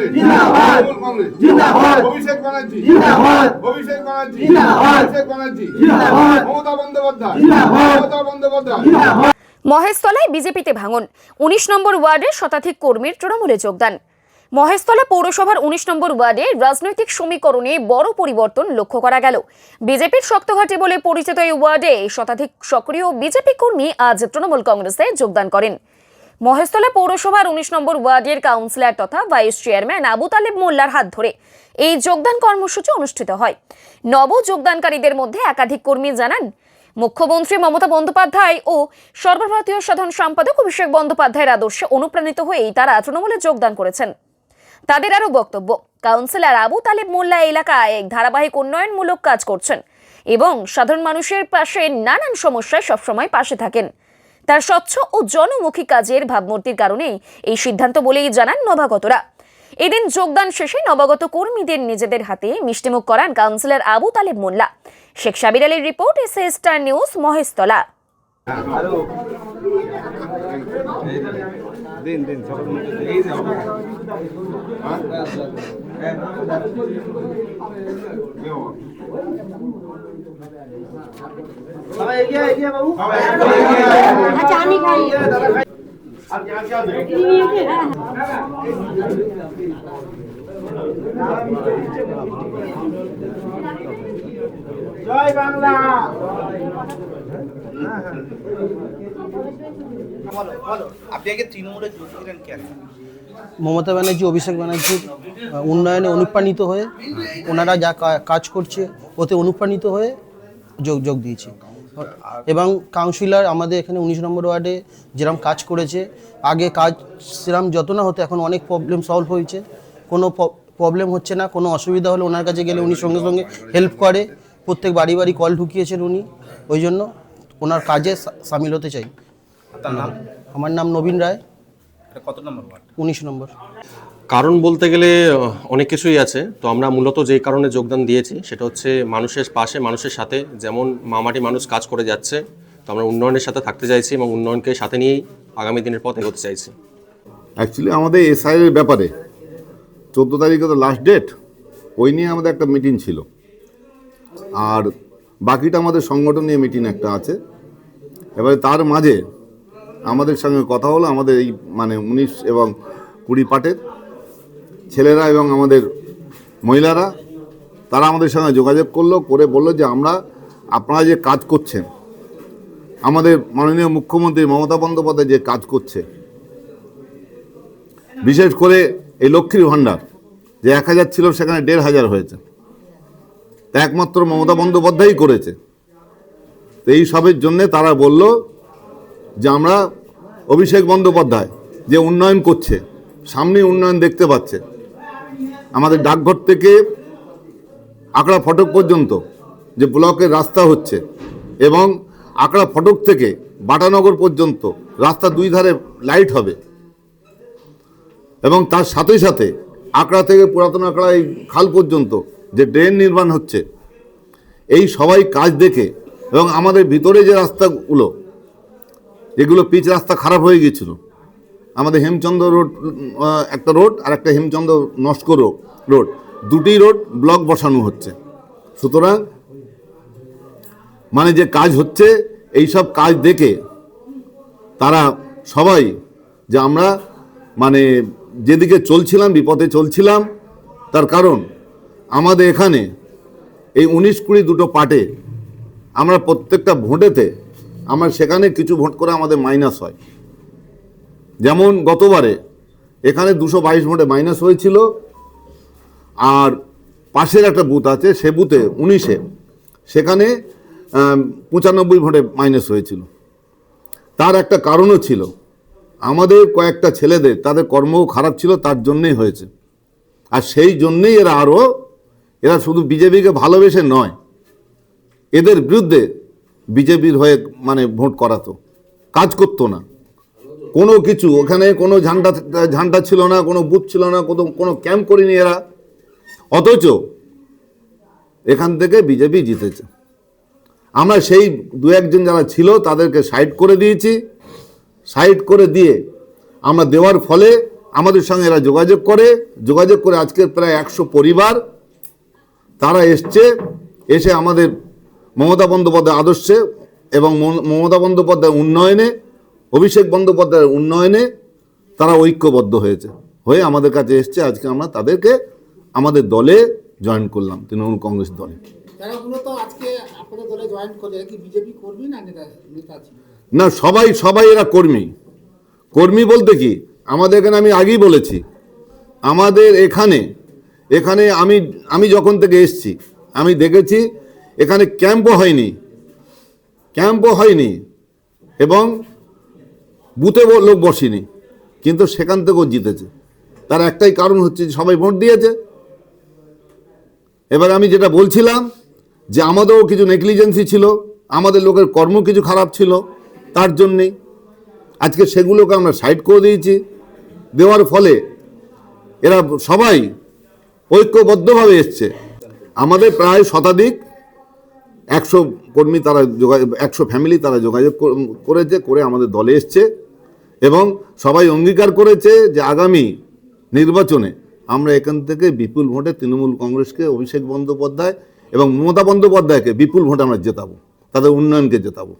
কংগ্রেস জিন্দাবাদ। জিন্দাবাদ। অভিষেক ব্যানার্জি জিন্দাবাদ। অভিষেক ব্যানার্জি জিন্দাবাদ। অভিষেক ব্যানার্জি জিন্দাবাদ। মমতা বন্দ্যোপাধ্যায় জিন্দাবাদ। মমতা বন্দ্যোপাধ্যায় জিন্দাবাদ মহেশতলায় বিজেপিতে ভাঙন উনিশ নম্বর ওয়ার্ডে শতাধিক কর্মীর তৃণমূলে যোগদান মহেশতলা পৌরসভার উনিশ নম্বর ওয়ার্ডে রাজনৈতিক সমীকরণে বড় পরিবর্তন লক্ষ্য করা গেল বিজেপির শক্তঘাটি বলে পরিচিত এই ওয়ার্ডে শতাধিক সক্রিয় বিজেপি কর্মী আজ তৃণমূল কংগ্রেসে যোগদান করেন মহেশতলা পৌরসভার উনিশ নম্বর ওয়ার্ডের কাউন্সিলর তথা ভাইস চেয়ারম্যান আবু তালেব মোল্লার হাত ধরে এই যোগদান কর্মসূচি অনুষ্ঠিত হয়। নব যোগদানকারীদের মধ্যে একাধিক কর্মী জানান, মুখ্যমন্ত্রী মমতা বন্দ্যোপাধ্যায় ও সর্বভারতীয় সাধারণ সম্পাদক অভিষেক বন্দ্যোপাধ্যায়ের আদর্শে অনুপ্রাণিত হয়েই তারা তৃণমূলে যোগদান করেছেন। তাদের আরও বক্তব্য, কাউন্সিলর আবু তালেব মোল্লা এলাকায় ধারাবাহিক উন্নয়নমূলক কাজ করছেন এবং সাধারণ মানুষের পাশে নানান সমস্যায় সবসময় পাশে থাকেন। তার স্বচ্ছ ও জনমুখী কাজের ভাবমূর্তির কারণেই এই সিদ্ধান্ত বলেই জানান নবাগতরা। এদিন যোগদান শেষে নবাগত কর্মীদের নিজেদের হাতে মিষ্টিমুখ করান কাউন্সিলর আবু তালেব মোল্লা। শেখ সাবির আলীর report S star news Maheshtala. দিন দিন সবার জয় বাংলা। আপনি আগে তৃণমূলে যোগ দিলেন কেন? মমতা ব্যানার্জি অভিষেক ব্যানার্জির উন্নয়নে অনুপ্রাণিত হয়ে ওনারা যা কাজ করছে ওতে অনুপ্রাণিত হয়ে যোগ যোগ দিয়েছি। এবং কাউন্সিলর আমাদের এখানে উনিশ নম্বর ওয়ার্ডে যেরকম কাজ করেছে আগে কাজ সেরকম যত না হতো এখন অনেক প্রবলেম সলভ হয়েছে। কোনো প্রবলেম হচ্ছে না কোনো অসুবিধা হলে ওনার কাছে গেলে উনি সঙ্গে সঙ্গে হেল্প করে। প্রত্যেক বাড়ি বাড়ি কল ঢুকিয়েছেন উনি। ওই জন্য ওনার কাজে সামিল হতে চাই। তার নাম? আমার নাম নবীন রায়। কত নম্বর ওয়ার্ড উনিশ নম্বর। কারণ বলতে গেলে অনেক কিছুই আছে। তো আমরা মূলত যেই কারণে যোগদান দিয়েছি, সেটা হচ্ছে মানুষের পাশে, মানুষের সাথে। যেমন মামাটি মানুষ কাজ করে যাচ্ছে, তো আমরা উন্নয়নের সাথে থাকতে চাইছি এবং উন্নয়নকে সাথে নিয়েই আগামী দিনের পথ এগোতে চাইছি। অ্যাকচুয়ালি আমাদের এসআইয়ের ব্যাপারে, চোদ্দ তারিখে তো লাস্ট ডেট ওই নিয়ে আমাদের একটা মিটিং ছিল। আর বাকিটা আমাদের সংগঠন নিয়ে মিটিং একটা আছে। এবারে তার মাঝে আমাদের সঙ্গে কথা হলো, আমাদের এই মানে উনিশ এবং কুড়ি পাটের। ছেলেরা এবং আমাদের মহিলারা, তারা আমাদের সঙ্গে যোগাযোগ করল, করে বলল যে আমরা, আপনারা যে কাজ করছেন, আমাদের মাননীয় মুখ্যমন্ত্রী মমতা বন্দ্যোপাধ্যায় যে কাজ করছে, বিশেষ করে এই লক্ষ্মীর ভাণ্ডার, যে এক হাজার ছিল সেখানে দেড় হাজার হয়েছে। তা একমাত্র মমতা বন্দ্যোপাধ্যায়ই করেছে। তো এই সবের জন্যে তারা বলল যে আমরা অভিষেক বন্দ্যোপাধ্যায় যে উন্নয়ন করছে সামনে উন্নয়ন দেখতে পাচ্ছে আমাদের ডাকঘর থেকে আকড়া ফটক পর্যন্ত যে ব্লকের রাস্তা হচ্ছে এবং আকড়া ফটক থেকে বাটানগর পর্যন্ত রাস্তা দুই ধারে লাইট হবে এবং তার সাথে সাথে আকড়া থেকে পুরাতন আকড়া এই খাল পর্যন্ত যে ড্রেন নির্মাণ হচ্ছে, এই সবাই কাজ দেখে এবং আমাদের ভিতরে যে রাস্তাগুলো, যেগুলো পিচ রাস্তা খারাপ হয়ে গিয়েছিল আমাদের হেমচন্দ্র রোড একটা রোড আর একটা হেমচন্দ্র নস্কর রোড। দুটি রোড ব্লক বসানো হচ্ছে। সুতরাং মানে যে কাজ হচ্ছে এই সব কাজ দেখে তারা সবাই যে আমরা মানে যেদিকে চলছিলাম, বিপদে চলছিলাম, তার কারণ আমাদের এখানে এই উনিশ কুড়ি দুটো পার্টে আমরা প্রত্যেকটা ভোটেতে আমরা সেখানে কিছু ভোট করে আমাদের মাইনাস হয়। যেমন গতবারে, এখানে দুশো বাইশ ভোটে মাইনাস হয়েছিল, আর পাশের একটা বুথ আছে, সে বুথে উনিশে, সেখানে পঁচানব্বই ভোটে মাইনাস হয়েছিল। তার একটা কারণও ছিল, আমাদের কয়েকটা ছেলেদের, তাদের কর্মও খারাপ ছিল, তার জন্যেই হয়েছে। আর সেই জন্যেই এরা আরও এরা শুধু বিজেপিকে ভালোবেসে নয়, এদের বিরুদ্ধে বিজেপির হয়ে মানে ভোট করাতো, কাজ করতো না। কোনো কিছু, ওখানে কোনো ঝান্ডা ঝান্ডা ছিল না, কোনো বুথ ছিল না, কোনো কোনো ক্যাম্প করিনি এরা। অথচ এখান থেকে বিজেপি জিতেছে। আমরা সেই দু একজন যারা ছিল, তাদেরকে সাইড করে দিয়েছি। সাইড করে দিয়ে আমরা দেওয়ার ফলে আমাদের সঙ্গে এরা যোগাযোগ করে। যোগাযোগ করে আজকের প্রায় একশো পরিবার তারা এসছে, এসে আমাদের মমতা বন্দ্যোপাধ্যায় আদর্শে এবং মমতা বন্দ্যোপাধ্যায় উন্নয়নে অভিষেক বন্দ্যোপাধ্যায়ের উন্নয়নে তারা ঐক্যবদ্ধ হয়েছে হয়ে আমাদের কাছে এসছে আজকে আমরা তাদেরকে আমাদের দলে জয়েন করলাম তৃণমূল কংগ্রেস দলে। না সবাই সবাই এরা কর্মী। কর্মী বলতে কি? আমাদের এখানে আমি আগেই বলেছি আমাদের এখানে এখানে আমি আমি যখন থেকে এসছি আমি দেখেছি এখানে ক্যাম্পও হয়নি ক্যাম্পও হয়নি এবং বুথে লোক বসেনি, কিন্তু সেখান থেকেও জিতেছে। তার একটাই কারণ হচ্ছে যে সবাই ভোট দিয়েছে। এবার আমি যেটা বলছিলাম যে আমাদেরও কিছু নেগলিজেন্সি ছিল, আমাদের লোকের কর্ম কিছু খারাপ ছিল, তার জন্যেই আজকে সেগুলোকে আমরা সাইড করে দিয়েছি। দেওয়ার ফলে এরা সবাই ঐক্যবদ্ধভাবে এসছে। আমাদের প্রায় শতাধিক একশো কর্মী তারা যোগাযোগ, একশো ফ্যামিলি তারা যোগাযোগ করেছে, করে আমাদের দলে এসছে এবং সবাই অঙ্গীকার করেছে যে আগামী নির্বাচনে আমরা এখান থেকে বিপুল ভোটে তৃণমূল কংগ্রেসকে, অভিষেক বন্দ্যোপাধ্যায় এবং মমতা বন্দ্যোপাধ্যায়কে বিপুল ভোটে আমরা জেতাবো, তাদের উন্নয়নকে জেতাবো।